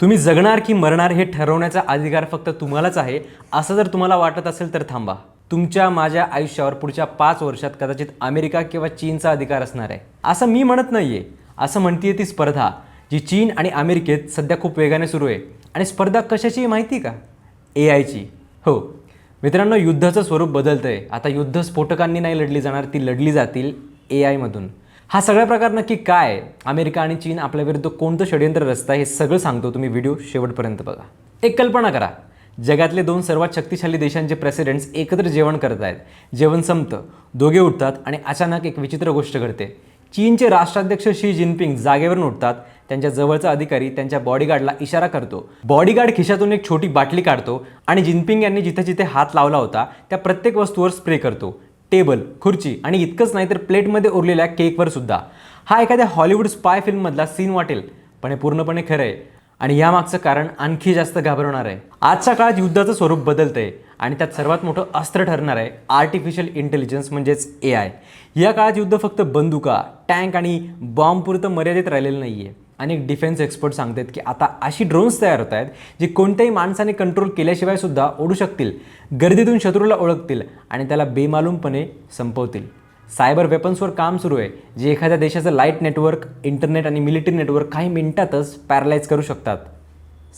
तुम्ही जगणार की मरणार हे ठरवण्याचा अधिकार फक्त तुम्हालाच आहे. असं जर तुम्हाला वाटत असेल तर थांबा. तुमच्या माझ्या आयुष्यावर पुढच्या पाच वर्षात कदाचित अमेरिका किंवा चीनचा अधिकार असणार आहे. असं मी म्हणत नाहीये. असं म्हणतीये ती स्पर्धा जी चीन आणि अमेरिकेत सध्या खूप वेगाने सुरू आहे. आणि स्पर्धा कशाची माहिती का? ए आयची. हो. मित्रांनो युद्धाचं स्वरूप बदलतं आहे आता युद्ध स्फोटकांनी नाही लढली जाणार ती लढली जातील ए आयमधून. हा सगळा प्रकार नक्की काय? अमेरिका आणि चीन आपल्या विरुद्ध कोणतं षडयंत्र रचतं हे सगळं सांगतो तुम्ही व्हिडिओ शेवटपर्यंत बघा. एक कल्पना करा. जगातले दोन सर्वात शक्तिशाली देशांचे प्रेसिडेंट्स एकत्र जेवण करत आहेत जेवण संपतं. दोघे उठतात आणि अचानक एक विचित्र गोष्ट घडते. चीनचे राष्ट्राध्यक्ष शी जिनपिंग जागेवरून उठतात. त्यांच्या जवळचा अधिकारी त्यांच्या बॉडीगार्डला इशारा करतो. बॉडीगार्ड खिशातून एक छोटी बाटली काढतो आणि जिनपिंग यांनी जिथे जिथे हात लावला होता त्या प्रत्येक वस्तूवर स्प्रे करतो. टेबल खुर्ची आणि इतकंच नाही तर प्लेटमध्ये उरलेल्या केकवर सुद्धा. हा एखाद्या हॉलिवूड स्पाय फिल्ममधला सीन वाटेल पण हे पूर्णपणे खरं आहे. आणि यामागचं कारण आणखी जास्त घाबरवणार आहे. आजच्या काळात युद्धाचं स्वरूप बदलतंय. आणि त्यात सर्वात मोठं अस्त्र ठरणार आहे आर्टिफिशियल इंटेलिजन्स म्हणजेच ए आय या काळात युद्ध फक्त बंदुका टँक आणि बॉम्बपुरतं मर्यादित राहिलेलं नाही आहे अनेक डिफेन्स एक्सपर्ट सांगतात की आता अशी ड्रोन्स तयार होत आहेत जी कोणत्याही माणसाने कंट्रोल केल्याशिवाय सुद्धा ओढू शकतील गर्दीतून शत्रूला ओळखतील आणि त्याला बेमालूमपणे संपवतील. सायबर वेपन्सवर काम सुरू आहे जे एखाद्या देशाचं लाइट नेटवर्क इंटरनेट आणि मिलिटरी नेटवर्क काही मिनिटातच पॅरलाईज करू शकतात.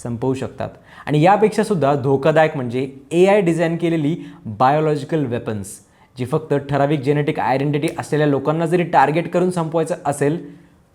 संपवू शकतात. आणि यापेक्षा सुद्धा धोकादायक म्हणजे ए आय डिझाईन केलेली बायोलॉजिकल वेपन्स जी फक्त ठराविक जेनेटिक आयडेंटिटी असलेल्या लोकांना जरी टार्गेट करून संपवायचं असेल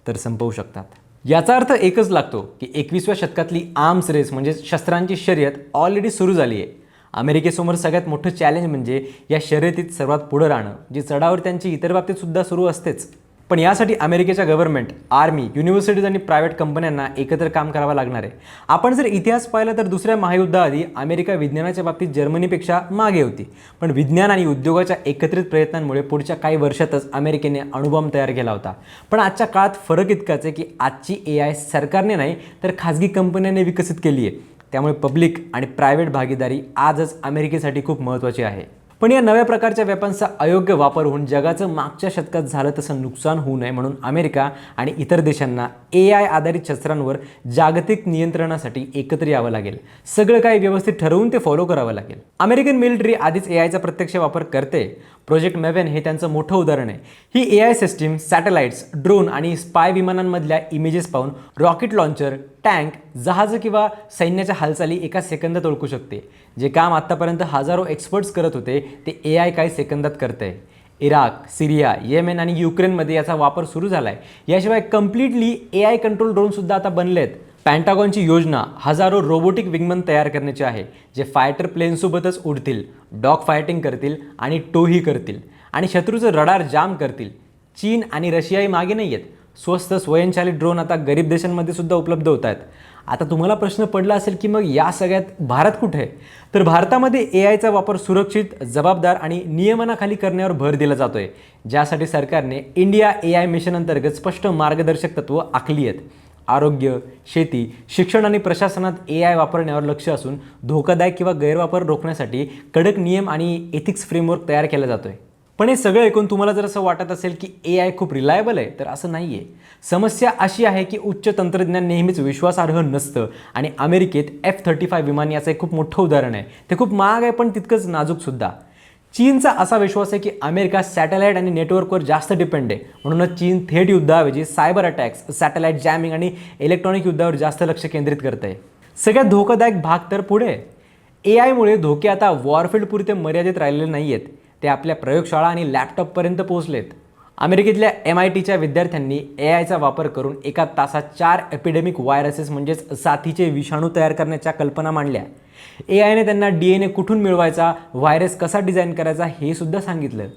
तर संपवू शकतात. याचा अर्थ एकच लागतो की एकवीसव्या शतकातली आर्म्स रेस म्हणजे शस्त्रांची शर्यत ऑलरेडी सुरू झाली आहे. अमेरिकेसमोर सगळ्यात मोठं चॅलेंज म्हणजे या शर्यतीत सर्वात पुढं राहणं जी चढावर त्यांची इतर बाबतीत सुद्धा सुरू असतेच. पण यासाठी अमेरिकेच्या गव्हर्नमेंट आर्मी युनिव्हर्सिटीज आणि प्रायव्हेट कंपन्यांना एकत्र काम करावं लागणार आहे. आपण जर इतिहास पाहिला तर दुसऱ्या महायुद्धाआधी अमेरिका विज्ञानाच्या बाबतीत जर्मनीपेक्षा मागे होती. पण विज्ञान आणि उद्योगाच्या एकत्रित प्रयत्नांमुळे पुढच्या काही वर्षातच अमेरिकेने अणुबॉम्ब तयार केला होता. पण आजच्या काळात फरक इतकाच आहे की आजची ए आय सरकारने नाही तर खाजगी कंपन्यांनी विकसित केली आहे त्यामुळे पब्लिक आणि प्रायव्हेट भागीदारी आजच अमेरिकेसाठी खूप महत्त्वाची आहे. पण या नव्या प्रकारच्या वेपन्सचा अयोग्य वापर होऊन जगाचं मागच्या शतकात झालं तसं नुकसान होऊ नये म्हणून अमेरिका आणि इतर देशांना ए आय आधारित शस्त्रांवर जागतिक नियंत्रणासाठी एकत्र यावं लागेल. सगळं काही व्यवस्थित ठरवून ते फॉलो करावं लागेल. अमेरिकन मिलिटरी आधीच ए आयचा प्रत्यक्ष वापर करते. प्रोजेक्ट मेवेन हे त्यांचं मोठं उदाहरण आहे. ही A I system satellites drone आणि स्पाय विमानांमधल्या इमेजेस पाहून रॉकेट लॉन्चर टँक जहाजं किंवा सैन्याच्या हालचाली एका सेकंदात ओळखू शकते. जे काम आत्तापर्यंत हजारो एक्सपर्ट्स करत होते ते ए आय काही सेकंदात करत आहे इराक सिरिया येमेन आणि युक्रेनमध्ये याचा वापर सुरू झाला आहे याशिवाय कम्प्लिटली ए आय कंट्रोल ड्रोनसुद्धा आता बनले आहेत पॅन्टागॉनची योजना हजारो रोबोटिक विंगमन तयार करण्याची आहे जे फायटर प्लेनसोबतच उडतील डॉग फायटिंग करतील आणि टोही करतील. आणि शत्रूचं रडार जाम करतील. चीन आणि रशियाही मागे नाही आहेत स्वस्त स्वयंचलित ड्रोन आता गरीब देशांमध्ये सुद्धा उपलब्ध होत आहेत. आता तुम्हाला प्रश्न पडला असेल की मग या सगळ्यात भारत कुठे आहे? तर भारतामध्ये ए आयचा वापर सुरक्षित जबाबदार आणि नियमनाखाली करण्यावर भर दिला जातो आहे ज्यासाठी सरकारने इंडिया ए आय मिशन अंतर्गत स्पष्ट मार्गदर्शक तत्त्व आखली आहेत. आरोग्य शेती शिक्षण आणि प्रशासनात ए आय वापरण्यावर लक्ष असून धोकादायक किंवा गैरवापर रोखण्यासाठी कडक नियम आणि एथिक्स फ्रेमवर्क तयार केला जातो आहे पण हे सगळं ऐकून तुम्हाला जर असं वाटत असेल की ए आय खूप रिलायबल आहे तर असं नाही आहे समस्या अशी आहे की उच्च तंत्रज्ञान नेहमीच विश्वासार्ह नसतं आणि अमेरिकेत एफ थर्टी फाय विमान याचं एक खूप मोठं उदाहरण आहे. ते खूप महाग आहे पण तितकंच नाजूकसुद्धा चीनचा असा विश्वास आहे की अमेरिका सॅटेलाईट आणि नेटवर्कवर जास्त डिपेंड आहे. म्हणूनच चीन थेट युद्धाऐवजी सायबर अटॅक्स सॅटेलाईट जॅमिंग आणि इलेक्ट्रॉनिक युद्धावर जास्त लक्ष केंद्रित करत आहे सगळ्यात धोकादायक भाग तर पुढे. ए आयमुळे धोके आता वॉरफील्डपुरते मर्यादित राहिलेले नाही आहेत ते आपल्या प्रयोगशाळा आणि लॅपटॉपपर्यंत पोहोचलेत. अमेरिकेतल्या एम आय टीच्या विद्यार्थ्यांनी ए आयचा वापर करून एका तासात चार एपिडेमिक व्हायरसेस म्हणजेच साथीचे विषाणू तयार करण्याच्या कल्पना मांडल्या. ए आयने त्यांना डी एन ए कुठून मिळवायचा व्हायरस कसा डिझाईन करायचा हे सुद्धा सांगितलं.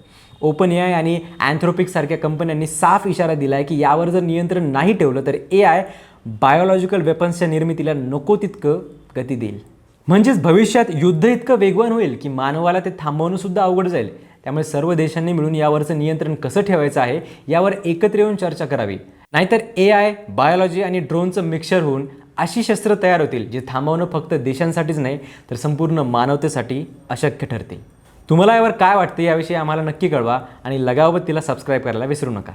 ओपन ए आय आणि अँथ्रोपिक सारख्या कंपन्यांनी साफ इशारा दिला आहे की यावर जर नियंत्रण नाही ठेवलं तर ए आय बायोलॉजिकल वेपन्सच्या निर्मितीला नको तितकं गती देईल. म्हणजेच भविष्यात युद्ध इतकं वेगवान होईल की मानवाला ते थांबवणं सुद्धा अवघड जाईल. त्यामुळे सर्व देशांनी मिळून यावरचं नियंत्रण कसं ठेवायचं आहे यावर एकत्र येऊन चर्चा करावी. नाहीतर ए आय बायोलॉजी आणि ड्रोनचं मिक्सर होऊन अशी शस्त्र तयार होतील जे थांबवणं फक्त देशांसाठीच नाही तर संपूर्ण मानवतेसाठी अशक्य ठरते तुम्हाला यावर काय वाटतं याविषयी आम्हाला नक्की कळवा आणि लगावत तिला सबस्क्राईब करायला विसरू नका.